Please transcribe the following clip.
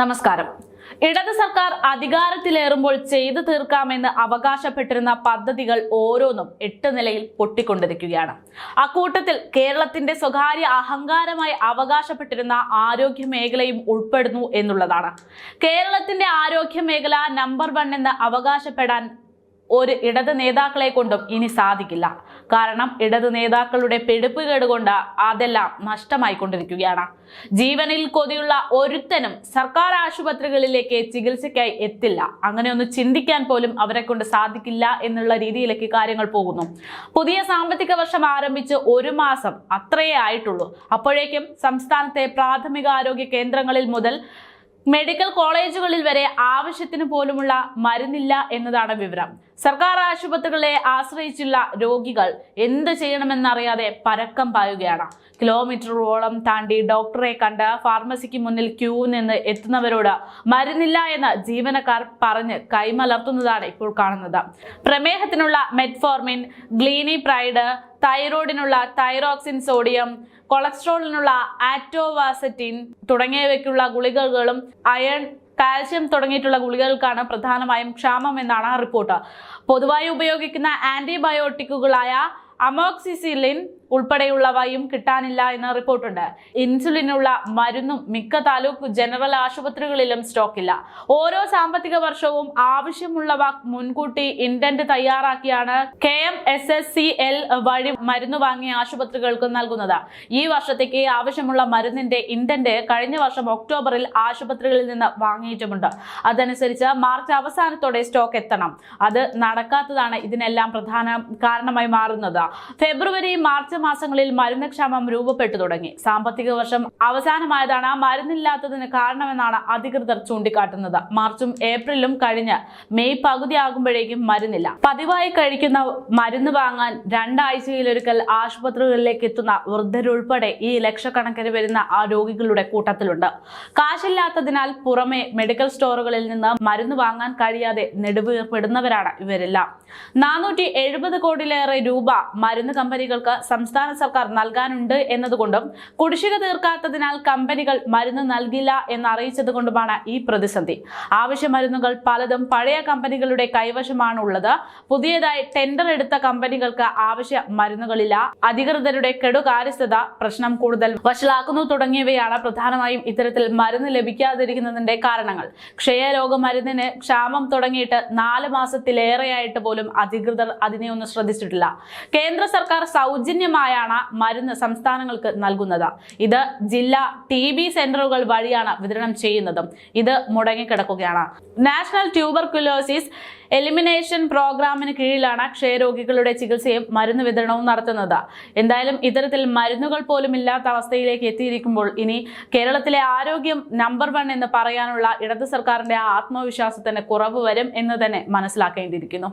നമസ്കാരം. ഇടത് സർക്കാർ അധികാരത്തിലേറുമ്പോൾ ചെയ്തു തീർക്കാമെന്ന് അവകാശപ്പെട്ടിരുന്ന പദ്ധതികൾ ഓരോന്നും എട്ട് നിലയിൽ പൊട്ടിക്കൊണ്ടിരിക്കുകയാണ്. അക്കൂട്ടത്തിൽ കേരളത്തിന്റെ സ്വകാര്യ അഹങ്കാരമായി അവകാശപ്പെട്ടിരുന്ന ആരോഗ്യ മേഖലയും ഉൾപ്പെടുന്നു എന്നുള്ളതാണ്. കേരളത്തിന്റെ ആരോഗ്യ മേഖല നമ്പർ വൺ എന്ന് അവകാശപ്പെടാൻ ഒരു ഇടത് നേതാക്കളെ കൊണ്ടും ഇനി സാധിക്കില്ല. കാരണം ഇടത് നേതാക്കളുടെ പെടുപ്പുകേട് കൊണ്ട് അതെല്ലാം നഷ്ടമായിക്കൊണ്ടിരിക്കുകയാണ്. ജീവനിൽ കൊതിയുള്ള ഒരുത്തനും സർക്കാർ ആശുപത്രികളിലേക്ക് ചികിത്സയ്ക്കായി എത്തില്ല. അങ്ങനെ ഒന്ന് ചിന്തിക്കാൻ പോലും അവരെ കൊണ്ട് സാധിക്കില്ല എന്നുള്ള രീതിയിലേക്ക് കാര്യങ്ങൾ പോകുന്നു. പുതിയ സാമ്പത്തിക വർഷം ആരംഭിച്ച് ഒരു മാസം അത്രയേ ആയിട്ടുള്ളൂ. അപ്പോഴേക്കും സംസ്ഥാനത്തെ പ്രാഥമിക ആരോഗ്യ കേന്ദ്രങ്ങളിൽ മുതൽ മെഡിക്കൽ കോളേജുകളിൽ വരെ ആവശ്യത്തിന് പോലുമുള്ള മരുന്നില്ല എന്നതാണ് വിവരം. സർക്കാർ ആശുപത്രികളെ ആശ്രയിച്ചുള്ള രോഗികൾ എന്ത് ചെയ്യണമെന്നറിയാതെ പരക്കം പായുകയാണ്. കിലോമീറ്ററോളം താണ്ടി ഡോക്ടറെ കണ്ട് ഫാർമസിക്ക് മുന്നിൽ ക്യൂ നിന്ന് എത്തുന്നവരോട് മരുന്നില്ല എന്ന് ജീവനക്കാർ പറഞ്ഞ് കൈമലർത്തുന്നതാണ് ഇപ്പോൾ കാണുന്നത്. പ്രമേഹത്തിനുള്ള മെറ്റ്ഫോർമിൻ ഗ്ലീനി പ്രൈഡ് തൈറോയിഡിനുള്ള തൈറോക്സിൻ സോഡിയം കൊളസ്ട്രോളിനുള്ള ആറ്റോവാസറ്റിൻ തുടങ്ങിയവയ്ക്കുള്ള ഗുളികകളും അയൺ കാൽസ്യം തുടങ്ങിയിട്ടുള്ള ഗുളികകൾക്കാണ് പ്രധാനമായും ക്ഷാമം എന്നാണ് റിപ്പോർട്ട്. പൊതുവായി ഉപയോഗിക്കുന്ന ആന്റിബയോട്ടിക്കുകളായ അമോക്സിസിലിൻ ഉൾപ്പെടെയുള്ളവയും കിട്ടാനില്ല എന്ന റിപ്പോർട്ടുണ്ട്. ഇൻസുലിനുള്ള മരുന്നും മിക്ക താലൂക്ക് ജനറൽ ആശുപത്രികളിലും സ്റ്റോക്കില്ല. ഓരോ സാമ്പത്തിക വർഷവും ആവശ്യമുള്ളവ മുൻകൂട്ടി indent തയ്യാറാക്കിയാണ് K M S S C L വഴി മരുന്ന് വാങ്ങിയ ആശുപത്രികൾക്ക് നൽകുന്നത്. ഈ വർഷത്തേക്ക് ആവശ്യമുള്ള മരുന്നിന്റെ ഇന്റന്റ് കഴിഞ്ഞ വർഷം ഒക്ടോബറിൽ ആശുപത്രികളിൽ നിന്ന് വാങ്ങിയിട്ടുമുണ്ട്. അതനുസരിച്ച് മാർച്ച് അവസാനത്തോടെ സ്റ്റോക്ക് എത്തണം. അത് നടക്കാത്തതാണ് ഇതിനെല്ലാം പ്രധാന കാരണമായി മാറുന്നത്. ഫെബ്രുവരി മാർച്ച് മാസങ്ങളിൽ മരുന്ന് ക്ഷാമം രൂപപ്പെട്ടു തുടങ്ങി. സാമ്പത്തിക വർഷം അവസാനമായതാണ് മരുന്നില്ലാത്തതിന് കാരണമെന്നാണ് അധികൃതർ ചൂണ്ടിക്കാട്ടുന്നത്. മാർച്ചും ഏപ്രിലും കഴിഞ്ഞ് മെയ് പകുതി ആകുമ്പോഴേക്കും മരുന്നില്ല. പതിവായി കഴിക്കുന്ന മരുന്ന് വാങ്ങാൻ രണ്ടാഴ്ചയിലൊരിക്കൽ ആശുപത്രികളിലേക്ക് എത്തുന്ന വൃദ്ധരുൾപ്പെടെ ഈ ലക്ഷക്കണക്കിന് വരുന്ന ആ രോഗികളുടെ കൂട്ടത്തിലുണ്ട്. കാശില്ലാത്തതിനാൽ പുറമെ മെഡിക്കൽ സ്റ്റോറുകളിൽ നിന്ന് മരുന്ന് വാങ്ങാൻ കഴിയാതെ നെടുവീർപ്പെടുന്നവരാണ് ഇവരെല്ലാം. നാനൂറ്റി എഴുപത് കോടിയിലേറെ രൂപ മരുന്ന് കമ്പനികൾക്ക് സംസ്ഥാന സർക്കാർ നൽകാനുണ്ട് എന്നതുകൊണ്ടും കുടിശ്ശിക തീർക്കാത്തതിനാൽ കമ്പനികൾ മരുന്ന് നൽകില്ല എന്ന് അറിയിച്ചത് കൊണ്ടുമാണ് ഈ പ്രതിസന്ധി. ആവശ്യ മരുന്നുകൾ പലതും പഴയ കമ്പനികളുടെ കൈവശമാണുള്ളത്. പുതിയതായി ടെൻഡർ എടുത്ത കമ്പനികൾക്ക് ആവശ്യ മരുന്നുകളില്ല. അധികൃതരുടെ കെടുകാര്യസ്ഥത പ്രശ്നം കൂടുതൽ വഷളാക്കുന്നു തുടങ്ങിയവയാണ് പ്രധാനമായും ഇത്തരത്തിൽ മരുന്ന് ലഭിക്കാതിരിക്കുന്നതിന്റെ കാരണങ്ങൾ. ക്ഷയരോഗ മരുന്നിന് ക്ഷാമം തുടങ്ങിയിട്ട് നാല് മാസത്തിലേറെയായിട്ട് പോലും അധികൃതർ അതിനെ ഒന്ന് ശ്രദ്ധിച്ചിട്ടില്ല. കേന്ദ്ര സർക്കാർ സൗജന്യമായാണ് മരുന്ന് സംസ്ഥാനങ്ങൾക്ക് നൽകുന്നത്. ഇത് ജില്ലാ ടി ബി സെന്ററുകൾ വഴിയാണ് വിതരണം ചെയ്യുന്നതും. ഇത് മുടങ്ങിക്കിടക്കുകയാണ്. നാഷണൽ ട്യൂബർകുലോസിസ് എലിമിനേഷൻ പ്രോഗ്രാമിന് കീഴിലാണ് ക്ഷയരോഗികളുടെ ചികിത്സയും മരുന്ന് വിതരണവും നടത്തുന്നത്. എന്തായാലും ഇത്തരത്തിൽ മരുന്നുകൾ പോലും ഇല്ലാത്ത അവസ്ഥയിലേക്ക് എത്തിയിരിക്കുമ്പോൾ ഇനി കേരളത്തിലെ ആരോഗ്യം നമ്പർ വൺ എന്ന് പറയാനുള്ള ഇടത് സർക്കാരിന്റെ ആത്മവിശ്വാസത്തിന് കുറവ് വരും എന്ന് തന്നെ മനസ്സിലാക്കേണ്ടിയിരിക്കുന്നു.